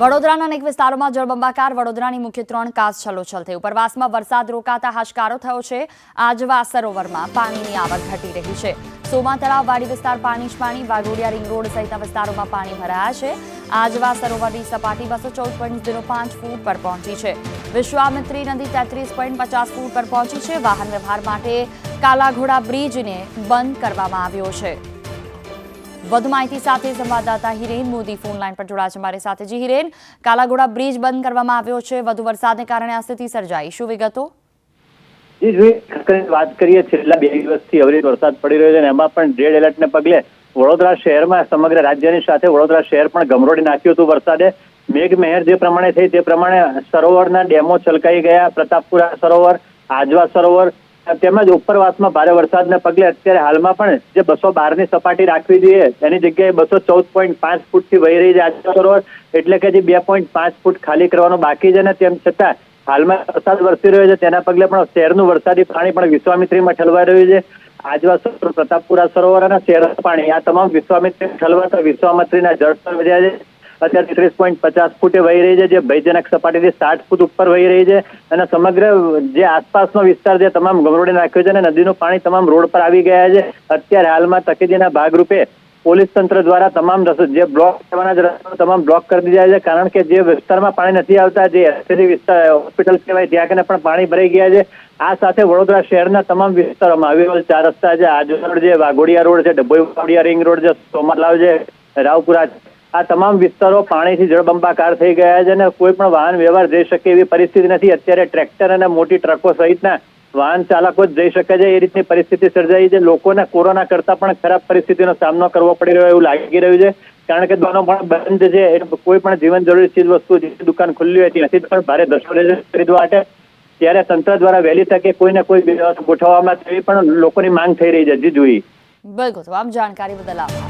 વડોદરાના અનેક વિસ્તારોમાં જળબંબાકાર વડોદરાની મુખ્ય ત્રણ કાસ છલોછલ થઈ. ઉપરવાસમાં વરસાદ રોકાતા હાશકારો થયો છે. આજવા સરોવરમાં પાણીની આવક ઘટી રહી છે. સોમા તળાવ વાડી વિસ્તાર પાણી જ પાણી, વાઘોડિયા રિંગ રોડ સહિતના વિસ્તારોમાં પાણી ભરાયા છે. આજવા સરોવરની સપાટી બસો ચૌદ પોઈન્ટ ઝીરો પાંચ ફૂટ પર પહોંચી છે. વિશ્વામિત્રી નદી તેત્રીસ પોઈન્ટ પચાસ ફૂટ પર પહોંચી છે. વાહન વ્યવહાર માટે કાલાઘોડા બ્રિજને બંધ કરવામાં આવ્યો છે. વધુ માહિતી સાથે સંવાદદાતા હિરેન મોદી ફોન લાઈન પર જોડાયા છે મારી સાથે. જી હિરેન કાલાઘોડા બ્રિજ બંધ કરવામાં આવ્યો છે. વધુ વરસાદને કારણે આ સ્થિતિ સર્જાઈ. શું વિગતો? વાત કરીએ, છેલ્લા બે દિવસથી અવિરત વરસાદ પડી રહ્યો છે અને એમાં પણ રેડ એલર્ટને પગલે વડોદરા શહેરમાં સમગ્ર રાજ્યની સાથે વડોદરા શહેર પણ ગમરોડી નાખ્યું હતું વરસાદે. મેઘમહેર જે પ્રમાણે થઈ, તે પ્રમાણે સરોવરના ડેમો છલકાઈ ગયા. પ્રતાપપુરા સરોવર, આજવા સરોવર તેમજ ઉપરવાસમાં ભારે વરસાદને પગલે અત્યારે હાલમાં પણ જે બસો બારની સપાટી રાખવી જોઈએ, એની જગ્યાએ બસો ચૌદ પોઈન્ટ પાંચ ફૂટથી વહી રહી છે સરોવર એટલે કે જે બે પોઈન્ટ પાંચ ફૂટ ખાલી કરવાનું બાકી છે ને તેમ છતાં હાલમાં વરસાદ વરસી રહ્યો છે, તેના પગલે પણ શહેરનું વરસાદી પાણી પણ વિશ્વામિત્રીમાં ઠલવાઈ રહ્યું છે. આજવા સરોવર પ્રતાપપુરા સરોવર અને શહેરનું પાણી, આ તમામ વિશ્વામિત્રી ઠલવાતા વિશ્વામિત્રીના જળસ્તર વધ્યા છે. અત્યારે ત્રીસ પોઈન્ટ પચાસ ફૂટે વહી રહી છે, જે ભયજનક સપાટીથી સાઠ ફૂટ ઉપર વહી રહી છે અને સમગ્ર જે આસપાસનો વિસ્તાર છે તમામ ગમરોડી નાખ્યો છે અને નદીનું પાણી તમામ રોડ પર આવી ગયા છે. અત્યારે હાલમાં તકેદીના ભાગરૂપે પોલીસ તંત્ર દ્વારા તમામ જે બ્લોક કરવાના જ રસ્તાઓ તમામ બ્લોક કરી દીધા છે, કારણ કે જે વિસ્તારમાં પાણી નથી આવતા, જે એસટીસી વિસ્તાર, હોસ્પિટલ કહેવાય, ત્યાં કને પણ પાણી ભરાઈ ગયા છે. આ સાથે વડોદરા શહેરના તમામ વિસ્તારોમાં આવેલ ચાર રસ્તા છે આજુ રોડ છે, વાઘોડિયા રોડ છે, ડભોઈ વાઘોડિયા રિંગ રોડ છે સોમરલાવ છે, રાવપુરા આ તમામ વિસ્તારો પાણીથી જળબંબાકાર થઈ ગયા છે અને કોઈ પણ વાહન વ્યવહાર જઈ શકે એવી પરિસ્થિતિ નથી. અત્યારે ટ્રેક્ટર અને મોટી ટ્રકો સહિતના વાહન ચાલકો જ જઈ શકે છે. એ રીતની પરિસ્થિતિ સર્જાઈ છે. લોકોને કોરોના કરતા પણ ખરાબ પરિસ્થિતિનો સામનો કરવો પડી રહ્યો એવું લાગી રહ્યું છે. કારણ કે દુકાનો પણ બંધ છે. કોઈ પણ જીવન જરૂરી ચીજ વસ્તુ જે દુકાન ખુલ્લી હોય ત્યાંથી પણ ભારે દસ્તાવેજ ખરીદવા માટે. ત્યારે તંત્ર દ્વારા વહેલી તકે કોઈને કોઈ ગોઠવવામાં તેવી પણ લોકોની માંગ થઈ રહી છે જી જોઈ બિલકુલ. આમ જાણકારી બદલ આભાર.